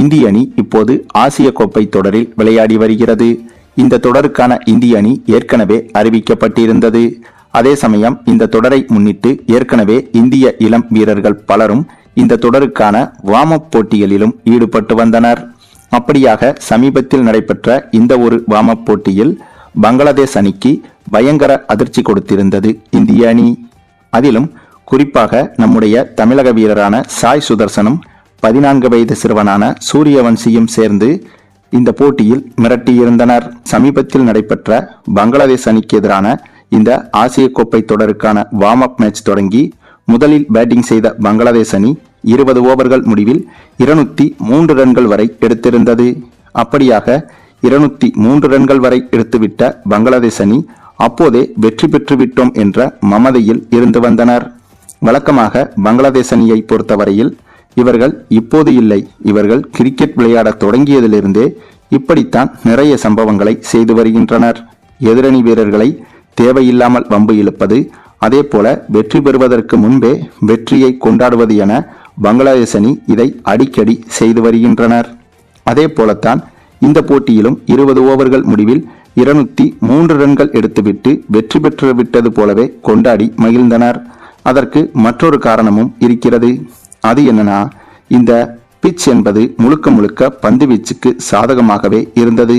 இந்திய அணி இப்போது ஆசிய கோப்பை தொடரில் விளையாடி வருகிறது. இந்த தொடருக்கான இந்திய அணி ஏற்கனவே அறிவிக்கப்பட்டிருந்தது. அதே சமயம் இந்த தொடரை முன்னிட்டு ஏற்கனவே இந்திய இளம் வீரர்கள் பலரும் இந்த தொடருக்கான வார்ம் போட்டிகளிலும் ஈடுபட்டு வந்தனர். அப்படியாக சமீபத்தில் நடைபெற்ற இந்த ஒரு வார்ம் போட்டியில் பங்களாதேஷ் அணிக்கு பயங்கர அதிர்ச்சி கொடுத்திருந்தது இந்திய அணி. அதிலும் குறிப்பாக நம்முடைய தமிழக வீரரான சாய் சுதர்சனும் பதினான்கு வயது சிறுவனான சூரியவன்சியும் சேர்ந்து இந்த போட்டியில் மிரட்டியிருந்தனர். சமீபத்தில் நடைபெற்ற பங்களாதேஷ் அணிக்கு எதிரான இந்த ஆசிய கோப்பை தொடருக்கான வார்ம் அப் மேட்ச் தொடங்கி முதலில் பேட்டிங் செய்த பங்களாதேஷ் அணி இருபது ஓவர்கள் முடிவில் இருநூத்தி மூன்று ரன்கள் வரை எடுத்திருந்தது. அப்படியாக இருநூத்தி மூன்று ரன்கள் வரை எடுத்துவிட்ட பங்களாதேஷ் அணி அப்போதே வெற்றி பெற்று விட்டோம் என்ற மமதையில் இருந்து வந்தனர். வழக்கமாக பங்களாதேஷ் அணியை பொறுத்தவரையில் இவர்கள் இப்போது இல்லை. இவர்கள் கிரிக்கெட் விளையாட தொடங்கியதிலிருந்தே இப்படித்தான் நிறைய சம்பவங்களை செய்து வருகின்றனர். எதிரணி வீரர்களை தேவையில்லாமல் வம்பு இழுப்பது அதேபோல வெற்றி பெறுவதற்கு முன்பே வெற்றியை கொண்டாடுவது என பங்களாதேஷ் அணி இதை அடிக்கடி செய்து வருகின்றனர். அதே போலத்தான் இந்த போட்டியிலும் இருபது ஓவர்கள் முடிவில் இருநூத்தி மூன்று ரன்கள் எடுத்துவிட்டு வெற்றி பெற்று விட்டது போலவே கொண்டாடி மகிழ்ந்தனர். அதற்கு மற்றொரு காரணமும் இருக்கிறது. அது என்னன்னா இந்த பிட்ச் என்பது முழுக்க முழுக்க பந்து வீச்சுக்கு சாதகமாகவே இருந்தது.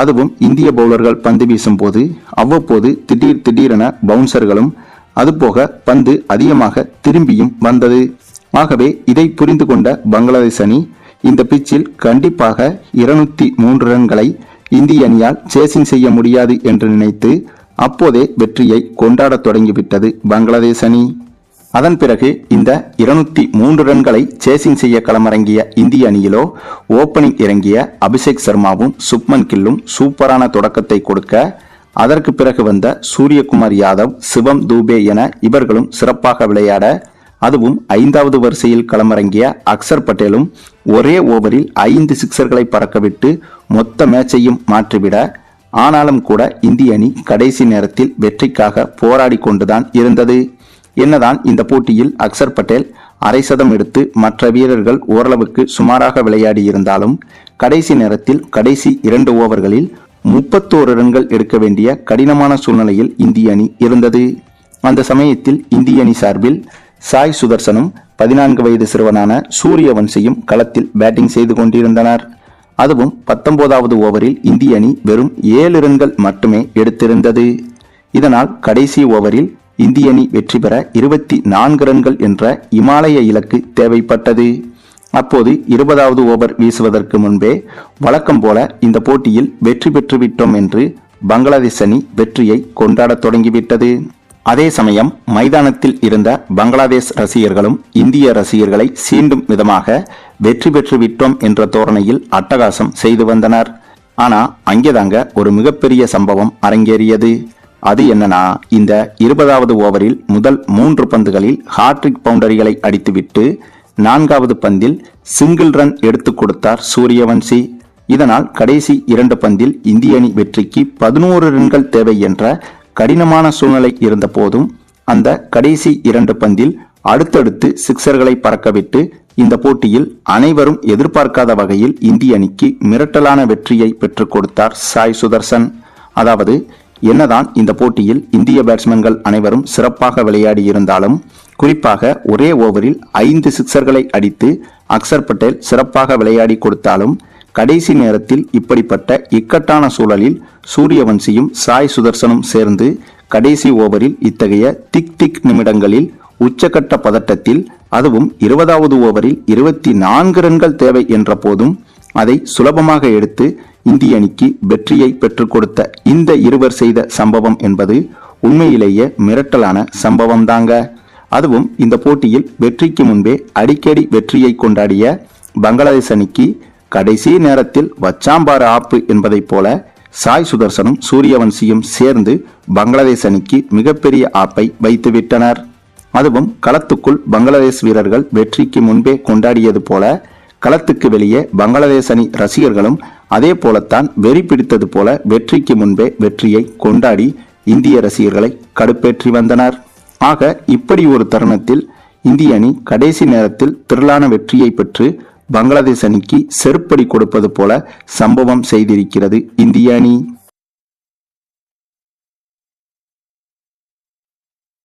அதுவும் இந்திய பவுலர்கள் பந்து வீசும் போது அவ்வப்போது திடீர் திடீரென பவுன்சர்களும் அதுபோக பந்து அதிகமாக திரும்பியும் வந்தது. ஆகவே இதை புரிந்து கொண்ட பங்களாதேஷ் அணி இந்த பிச்சில் கண்டிப்பாக இருநூத்தி மூன்று ரன்களை இந்திய அணியால் சேசிங் செய்ய முடியாது என்று நினைத்து அப்போதே வெற்றியை கொண்டாடத் தொடங்கிவிட்டது பங்களாதேஷ் அணி. அதன் பிறகு இந்த இருநூத்தி மூன்று ரன்களை சேசிங் செய்ய களமிறங்கிய இந்திய அணியிலோ ஓப்பனிங் இறங்கிய அபிஷேக் சர்மாவும் சுப்மன் கில்லும் சூப்பரான தொடக்கத்தை கொடுக்க அதற்கு பிறகு வந்த சூரியகுமார் யாதவ் சிவம் தூபே என இவர்களும் சிறப்பாக விளையாட அதுவும் ஐந்தாவது வரிசையில் களமிறங்கிய அக்சர் பட்டேலும் ஒரே ஓவரில் ஐந்து சிக்சர்களை பறக்கவிட்டு மொத்த மேட்சையும் மாற்றிவிட ஆனாலும் கூட இந்திய அணி கடைசி நேரத்தில் வெற்றிக்காக போராடி கொண்டுதான் இருந்தது. என்னதான் இந்த போட்டியில் அக்சர் பட்டேல் அரை சதம் எடுத்து மற்ற வீரர்கள் ஓரளவுக்கு சுமாராக விளையாடி இருந்தாலும் கடைசி நேரத்தில் கடைசி இரண்டு ஓவர்களில் முப்பத்தோரு ரன்கள் எடுக்க வேண்டிய கடினமான சூழ்நிலையில் இந்திய அணி இருந்தது. அந்த சமயத்தில் இந்திய அணி சார்பில் சாய் சுதர்சனும் பதினான்கு வயது சிறுவனான சூரியவன்சியும் களத்தில் பேட்டிங் செய்து கொண்டிருந்தனர். அதுவும் பத்தொன்பதாவது ஓவரில் இந்திய அணி வெறும் ஏழு ரன்கள் மட்டுமே எடுத்திருந்தது. இதனால் கடைசி ஓவரில் இந்திய அணி வெற்றி பெற இருபத்தி நான்கு ரன்கள் என்ற இமாலய இலக்கு தேவைப்பட்டது. அப்போது இருபதாவது ஓவர் வீசுவதற்கு முன்பே வழக்கம் போல இந்த போட்டியில் வெற்றி பெற்றுவிட்டோம் என்று பங்களாதேஷ் அணி வெற்றியை கொண்டாடத் தொடங்கிவிட்டது. அதே சமயம் மைதானத்தில் இருந்த பங்களாதேஷ் ரசிகர்களும் இந்திய ரசிகர்களை சீண்டும் விதமாக வெற்றி பெற்றுவிட்டோம் என்ற தோரணையில் அட்டகாசம் செய்து வந்தனர். ஆனா அங்கேதாங்க ஒரு மிகப்பெரிய சம்பவம் அரங்கேறியது. அது என்னன்னா இந்த இருபதாவது ஓவரில் முதல் மூன்று பந்துகளில் ஹாட்ரிக் பவுண்டரிகளை அடித்துவிட்டு நான்காவது பந்தில் சிங்கிள் ரன் எடுத்துக் கொடுத்தார் சூரியவன்சி. இதனால் கடைசி இரண்டு பந்தில் இந்திய அணி வெற்றிக்கு பதினோரு ரன்கள் தேவை என்ற கடினமான சூழ்நிலை இருந்த போதும் அந்த கடைசி இரண்டு பந்தில் அடுத்தடுத்து சிக்சர்களை பறக்கவிட்டு இந்த போட்டியில் அனைவரும் எதிர்பார்க்காத வகையில் இந்திய அணிக்கு மிரட்டலான வெற்றியை பெற்றுக் கொடுத்தார் சாய் சுதர்சன். அதாவது என்னதான் இந்த போட்டியில் இந்திய பேட்ஸ்மேன்கள் அனைவரும் சிறப்பாக விளையாடி இருந்தாலும் குறிப்பாக ஒரே ஓவரில் ஐந்து சிக்சர்களை அடித்து அக்சர் பட்டேல் சிறப்பாக விளையாடி கொடுத்தாலும் கடைசி நேரத்தில் இப்படிப்பட்ட இக்கட்டான சூழலில் சூரியவன்சியும் சாய் சுதர்சனும் சேர்ந்து கடைசி ஓவரில் இத்தகைய திக் திக் நிமிடங்களில் உச்சக்கட்ட பதட்டத்தில் அதுவும் இருபதாவது ஓவரில் இருபத்தி நான்கு ரன்கள் தேவை என்ற போதும் அதை சுலபமாக எடுத்து இந்திய அணிக்கு வெற்றியை பெற்றுக் கொடுத்த இந்த இருவர் செய்த சம்பவம் என்பது உண்மையிலேயே மிரட்டலான சம்பவம் தாங்க அதுவும் இந்த போட்டியில் வெற்றிக்கு முன்பே அடிக்கடி வெற்றியை கொண்டாடிய பங்களாதேஷ் அணிக்கு கடைசி நேரத்தில் வச்சாம்பாறு ஆப்பு என்பதைப் போல சாய் சுதர்சனும் சூரியவன்சியும் சேர்ந்து பங்களாதேஷ் அணிக்கு மிகப்பெரிய ஆப்பை வைத்துவிட்டனர். அதுவும் களத்துக்குள் பங்களாதேஷ் வீரர்கள் வெற்றிக்கு முன்பே கொண்டாடியது போல களத்துக்கு வெளியே பங்களாதேஷ் அணி ரசிகர்களும் அதே போலத்தான் வெறி பிடித்தது போல வெற்றிக்கு முன்பே வெற்றியை கொண்டாடி இந்திய ரசிகர்களை கடுப்பேற்றி வந்தனர். ஆக இப்படி ஒரு தருணத்தில் இந்திய அணி கடைசி நேரத்தில் திரளான வெற்றியை பெற்று பங்களாதேஷ் அணிக்கு செருப்படி கொடுப்பது போல சம்பவம் செய்திருக்கிறது இந்திய அணி.